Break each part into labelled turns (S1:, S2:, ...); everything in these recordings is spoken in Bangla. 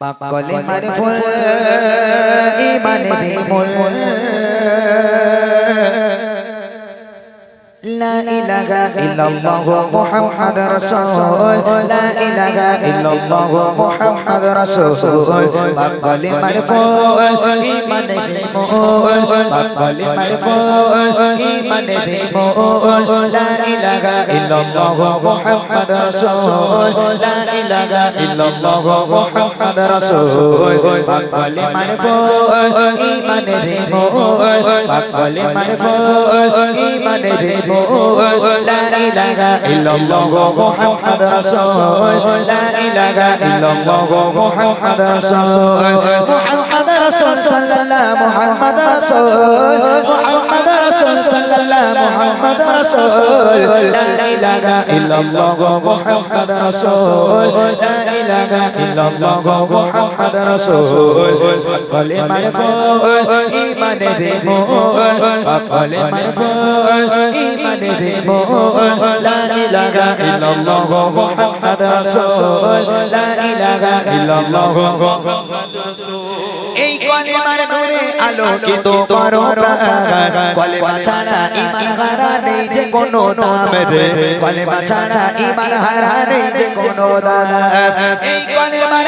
S1: পাকলে মার ফুল ইমানে বিমূল لا إله إلا الله محمد رسول لا إله إلا الله محمد رسول بقل مرفوع إيمان بمول بقل مرفوع إيمان بمول لا ilaha illallah Muhammad Rasul La ilaha illallah Muhammad Rasul Pakali marfu iman rimu Pakali marfu iman rimu La ilaha illallah Muhammad Rasul La ilaha illallah Muhammad Rasul Muhammad Rasul Sallallahu Muhammad Rasul Muhammad محمد رسول لا إله إلا الله محمد رسول لا إله إلا الله محمد رسول قل مرفوع إيمان بمول قل مرفوع إيمان بمول لا إله إلا الله محمد রাসূল, লা ইলাহা ইল্লাল্লাহ। মুহাম্মাদুর রাসূল এই কলিমার নূরে আলোকিত করো প্রাণ কলিমা ছাড়া ঈমান হারা নেই যে কোনো নাম রে। কলিমা ছাড়া ঈমান হারা নেই যে কোনো দান এই কলিমার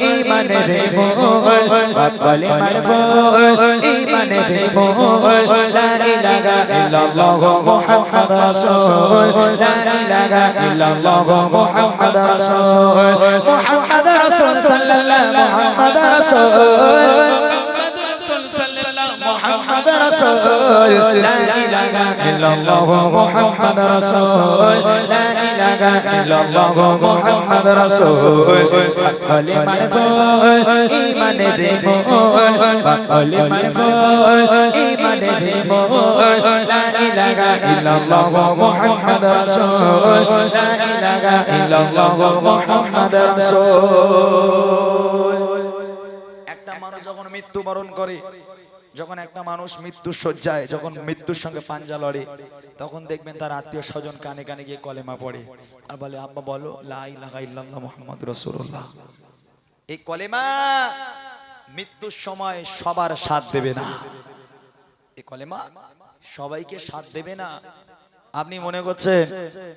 S1: ইমানে রে মোল পাকলে মারফুল ইমানে রে মোল লা ইলাহা ইল্লাল্লাহ মুহাম্মাদ রাসূল, লা ইলাহা ইল্লাল্লাহ মুহাম্মাদ রাসূল মুহাম্মাদ রাসূল সাল্লাল্লাহু মুহাম্মাদ রাসূল محمد رسول لا إله إلا الله محمد رسول لا إله إلا الله محمد رسول بقل مرفوع إيمان بمول بقل مرفوع إيمان بمول لا إله إلا الله محمد رسول لا إله إلا الله محمد رسول
S2: একটা মানুষ যখন মৃত্যুবরণ করে যখন একটা মানুষ মৃত্যুর শয্যায়, যখন মৃত্যুর সঙ্গে পাঞ্জা লড়ে, তখন দেখবেন তার আত্মীয় স্বজন কানে কানে গিয়ে কলেমা পড়ে। আর বলে, আব্বা, বলো লাই লাগাই মুহাম্মদ রাসূলুল্লাহ। এই কলেমা মৃত্যুর সময় সবার সাথ দেবে না। এই কলেমা সবাইকে সাথ দেবে না। আপনি মনে করছেন,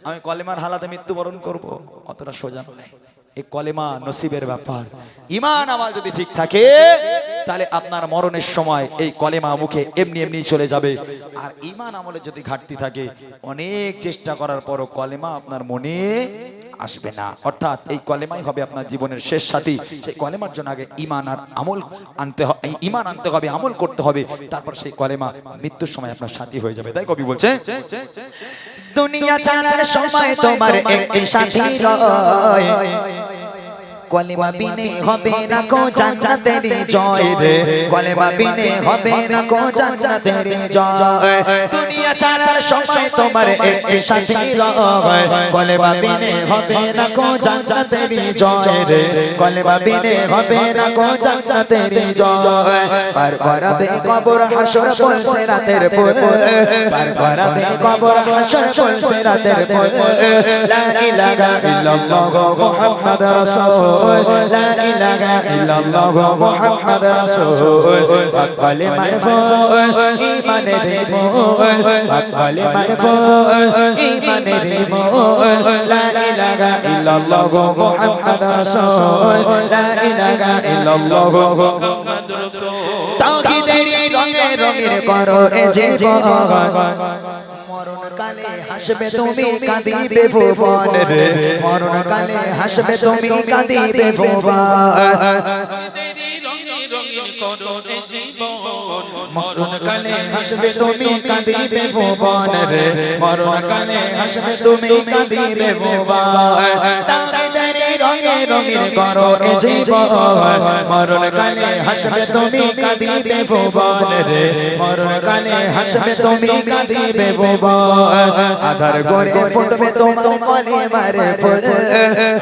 S2: আমি কলেমার হালাতে মৃত্যুবরণ করব? অতটা সোজা নয়। এই কলেমা নসিবের ব্যাপার। ইমান আমার যদি ঠিক থাকে তাহলে আপনার মরণের সময় এই কলেমা মুখে এমনি এমনি চলে যাবে। আর ইমান আমলে যদি ঘাটতি থাকে অনেক চেষ্টা করার পরও কলেমা আপনার মনে আসবে না। অর্থাৎ এই কলেমাই হবে আপনার জীবনের শেষ সাথী। সেই কলেমার জন্য আগে ইমান আর আমল আনতে হবে ইমান আনতে হবে আমল করতে হবে। তারপর সেই কলেমা মৃত্যুর সময় আপনার সাথী হয়ে যাবে। তাই কবি বলছে
S1: দুনিয়া ছাড়ার সময় তোমার একটি সাথী রয়। কলেমা বিনে হবে না কো জান্নাতের জয়। রে কলেমা বিনে হবে না কো জান্নাতের জয়। দুনিয়া ছাড়ার সময় তোমার একটি সাথী রয় কলেমা বিনে হবে না কো জান্নাতের জয় রে। কলেমা বিনে হবে না কো জান্নাতের জয় পার করাবে কবর হাসর বলছে রাতের পর। পার করাবে কবর হাসর বলছে রাতের পর। লা ইলাহা ইল্লাল্লাহ মুহাম্মদ রাসূল। লা ইলাহা ইল্লাল্লাহ মুহাম্মদ রাসূল। বাকালে মারফুউ ঈমানে বিমূল বাকালে মারফুউ ঈমানে বিমূল লা ইলাহা ইল্লাল্লাহ মুহাম্মদ রাসূল লা ইলাহা ইল্লাল্লাহ মুহাম্মদ রাসূল তাওহীদের রঙে রঙের করো এ জীবন মরণ কালে হাসবে তুমি কাঁদিবে ভুবন রে মরণ কালে হাসবে তুমি কাঁদিবে ভুবন মরণ কালে হাসবে তুমি কাঁদিবে ভুবন রে মরণ কালে হাসবে তুমি কাঁদিবে ভুবন তাদের রঙে রঙিন করো এ জীবন। মরণ কালে হাসবে তুমি কাঁদিবে ভুবন রে। মরণ কালে হাসবে তুমি কাঁদিবে ভুবন আধার করে ফুটবে তোমার কলে মারে ফুল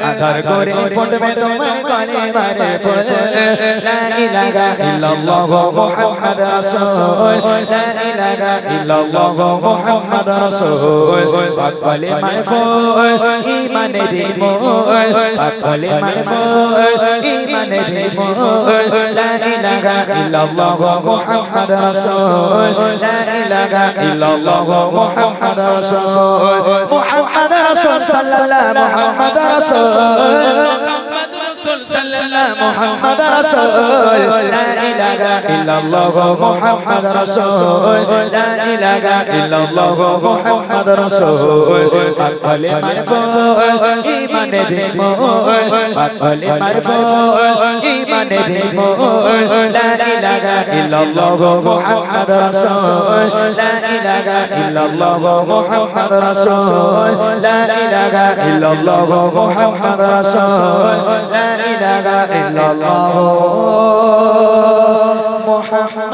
S1: আধার করে ফুটবে তোমার কলে মারে ফুল লা ইলাহা ইল্লাল্লাহ মুহাম্মদ রাসূল। লা ইলাহা ইল্লাল্লাহ মুহাম্মদ রাসূল। কলে মারফুল ইমানের মোল কলে মারফুল ইমানের মোল লা ইলাহা ইল্লাল্লাহ মুহাম্মদ রাসূল লা ইলাহা ইল্লাল্লাহ মুহাম্মদ রাসূল মুহাম্মদ রাসূল সাল্লাল্লাহু মুহাম্মদ রাসূল محمد رسول لا إله إلا الله محمد رسول لا إله إلا الله محمد رسول أقل مرفوع ইমানের মোল মাকলে মারফুল ইমানের মোল লা ইলাহা ইল্লাল্লাহ মুহাম্মদ রাসূল লা ইলাহা ইল্লাল্লাহ মুহাম্মদ রাসূল লা ইলাহা ইল্লাল্লাহ মুহাম্মদ রাসূল লা ইলাহা ইল্লাল্লাহ মুহাম্মদ